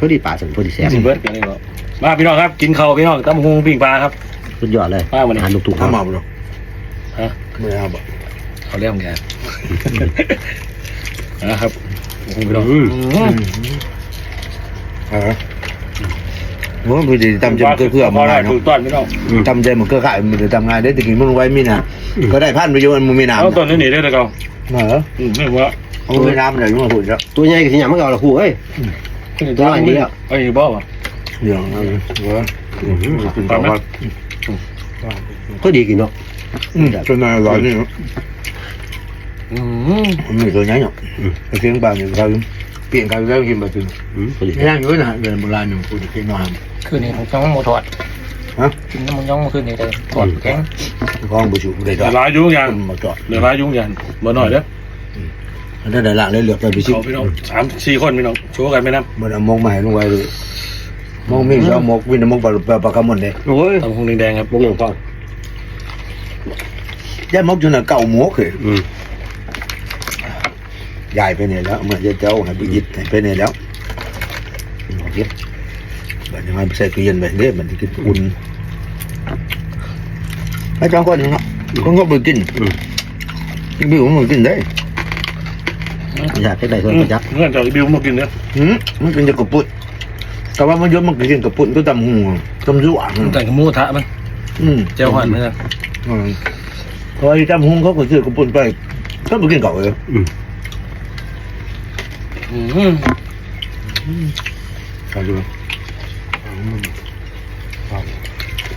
พอดีปลาสันพอดีแซ่บสิเบิร์ดกันนี่เนาะมาพี่น้องครับกินข้าวพี่น้องตั้มหงปิ้งปลาครับ สุดยอดเลยมาวันนี้อาหารถูกๆคถ้ารับเมาบ่เนาะฮะไม่เอาบ่เขาเรียกไงนะครับพี่น้องเออมันพอดีตำใจมันเกลือๆพมัอนได้ง่ายถูเนาะกต้อนพี่น้องตำใจมันเกลือขายมันจะทำง่ายได้แต่กินมันไว้มีน่ะก็ได้พันประโยชน์มันมีน้ำเอาต้นนี้หนีได้เลยเขาเหรออืมไม่ว่ามันมีน้ำเลยมันหุ่นแล้วตัวใหญ่กับที่หยามันก็เอาละคู่เอ้ย ตัวน้อยนี่แล้วไอ้บ้าวะเดี๋ยวเอาเลยว่ากินต่อว่าพอดีกินเนาะอืมตัวน้อยร้อยนี่เนาะอืมมันมีตัวใหญ่เนาะไปเพียงบางอย่างเขาเปลี่ยนกันแล้วกินแบบนี้อืมพอดีไม่ย่างอยู่นะเดินโบราณหนึ่งพูดกินน้ำคืนนี้ผมจ้องมาถอดฮะกินน้ำมันย่องมาคืนนี้เลยถอดแข็งกองบุชุได้ดเดี๋อยกวร้ายยุ่งยันมาจอดเดี๋ยวร้ายยุ่งยันบ่หน่อยเด้อ อันนั้นได้ละเลยเหลือไปพิชิตเขาพี่น้องสามสี่คนพี่น้องโชว์กันไหมนะมันเอามองมาให้ลงไว้เลยมองมีสองมกวินมกปลาปลากระมนเลยโอ้ยตำหงแดงๆครับบงอย่างฟังย่ามกจนเก่าหมกเลยอืมยายไปไหนแล้วเมื่อจะเจ้าให้ไปยึดไปไหนแล้วโอเคบัดนี้มันใส่ตู้เย็นไปเรื่อยมันจะกินอุ่นไอ้จ้องคนนี้เนาะคนก็ไปกินบิวมันกินได้ อยากให้ได้ส่วนประจักษ์เงื่อนจากบิวมากินเนี่ยหืมมันกินจะกระปุดแต่ว่ามันเยอะมันกินกระปุดก็ตำหูตำรั่วแต่งกับหมูทะมันอืมเจ้าหันไหมนะอืมพอไอ้ตำหูเขาก็ซื้อกระปุดไปก็ไปกินเก่าเลยอืมอืมใช่ไหม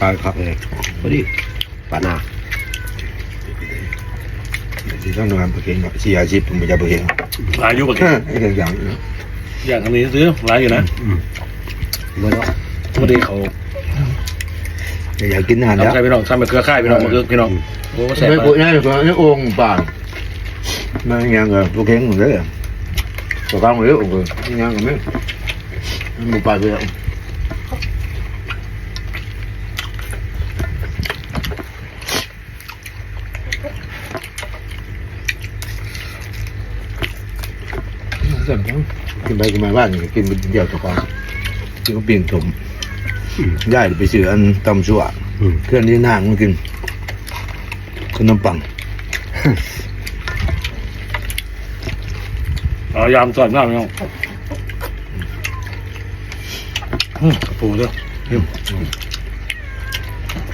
ปลาครับเลยพอดีปลาหนา ที่ต้องทำไปกินเสียอาชีพผมไม่จะไปกินหลายอยู่ปะแกไอ้อย่างอย่างอันนี้ซื้อหลายอยู่นะอืมเมื่อเนาะพอดีเขาอยากกินอาหารแล้วทำใครพี่น้องทำเป็นเครือข่ายพี่น้องมาเกือพี่น้องโอ้แซ่บไม่มาปุ๋ยนี่ก็นี่องค์ป่านมาอย่างเงี้ยพวกเข่งเหมือนเดิมตัวกลางเหมือนเดิมองค์อย่างเงี้ยมันบุปผาไปแล้วกินไปกินมาบ้านกินเดียวตัวกลางกินก็เปลี่ยนถมได้ไปซื้ออันตำชั่วอืมเครื่องที่นางมันกินขนมปังเอายามสอดหน้าพี่น้องอืมกระปูด้วย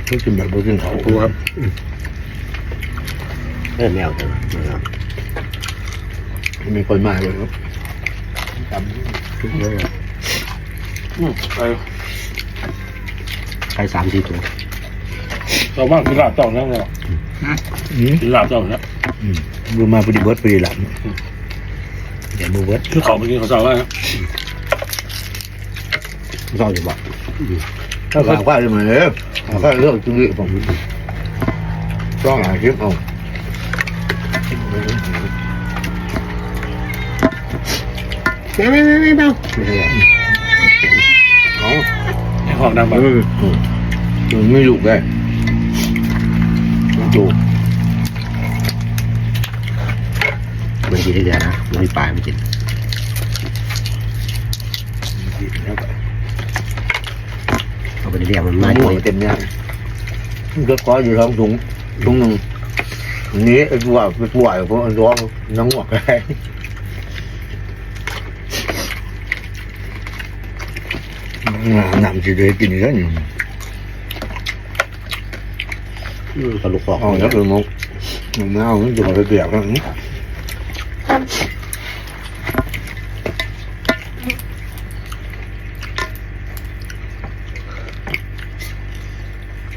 ก็กินแบบบ่กินเขากระปูครับเออแมวจังนะครับมีคนมาเลยครับ อืมไปใช้สามสี่ตัวเราบ้างกินลาบเจ้านั่งเนาะอืมกินลาบเจ้านะอืมมือมาพอดีเบิร์ดพอดีหลังเดี๋ยวมือเบิร์ดคือเขาไปกินเขาวเจ้าแล้วนะชอบอยู่บ่ถ้าข้าวข้าวจะมาเลยข้าวข้าวเลือกจุลิผมต้องหาคลิปเอา ม่ไม่ไม่ไม่เบาไม่ใช่อาไอ้ห้องดังไปเออมันไม่ดุได้ดุมันกินได้เดือนนะมันมีปลายมันกินเอาไปเรียกมันมาหมดเต็มเนี่ยก็ขออยู่ท้องถุงถุงหนึ่งนี้ไอ้ตัวไปป่วยเพราะร้องน้องหัวแกน้ำจะได้กินแล้วนี่ อืมกระลูกฟอก เอาแล้วเป็ นมุกมันเอาจะมาเปียกกัน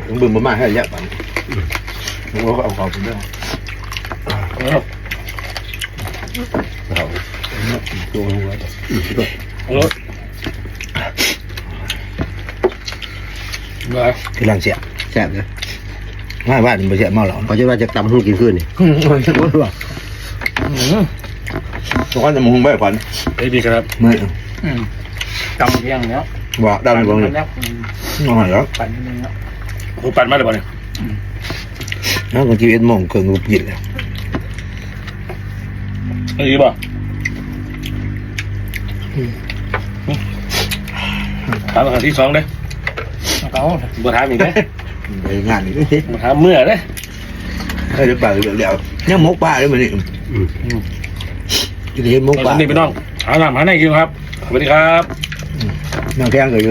ต้องบึงมาให้เยอะไปผมก็เอาของผมด้วยครับ เอาตัวลงแล้วเอารถไปที่หลังเสียแซ่บนะมาบ้านมันเสียเมาหรอเขาจะว่าจะตำหุ้งกินขึ้นนี่อืมตอนจะมึงไม่ฝันไอ้ดีครับไม่อืมจำเพียงเนี้ยว่าดาวในบ้านเลยแล้วนอนแล้วปั่นนิดนึงแล้วกูปั่นมาเลยบ่เนี่ยแล้วก็ชีวิตมองเกินกูกินแล้วไอ้ดีบ่ถามครั้งที่สองเด้ เขาบ่ถามอีกเด้ไปงานนี่สิบ่ถามเมื่อเด้ให้เดี๋ยวปลาเดี๋ยวเดี๋ยวยังมกปลาเลยมันนี่อืมจะเห็นมกตปอลานนี้พี่น้องหาน้ำหาไหนกินครับสวัสดีครับน้ำแข็งก็อยู่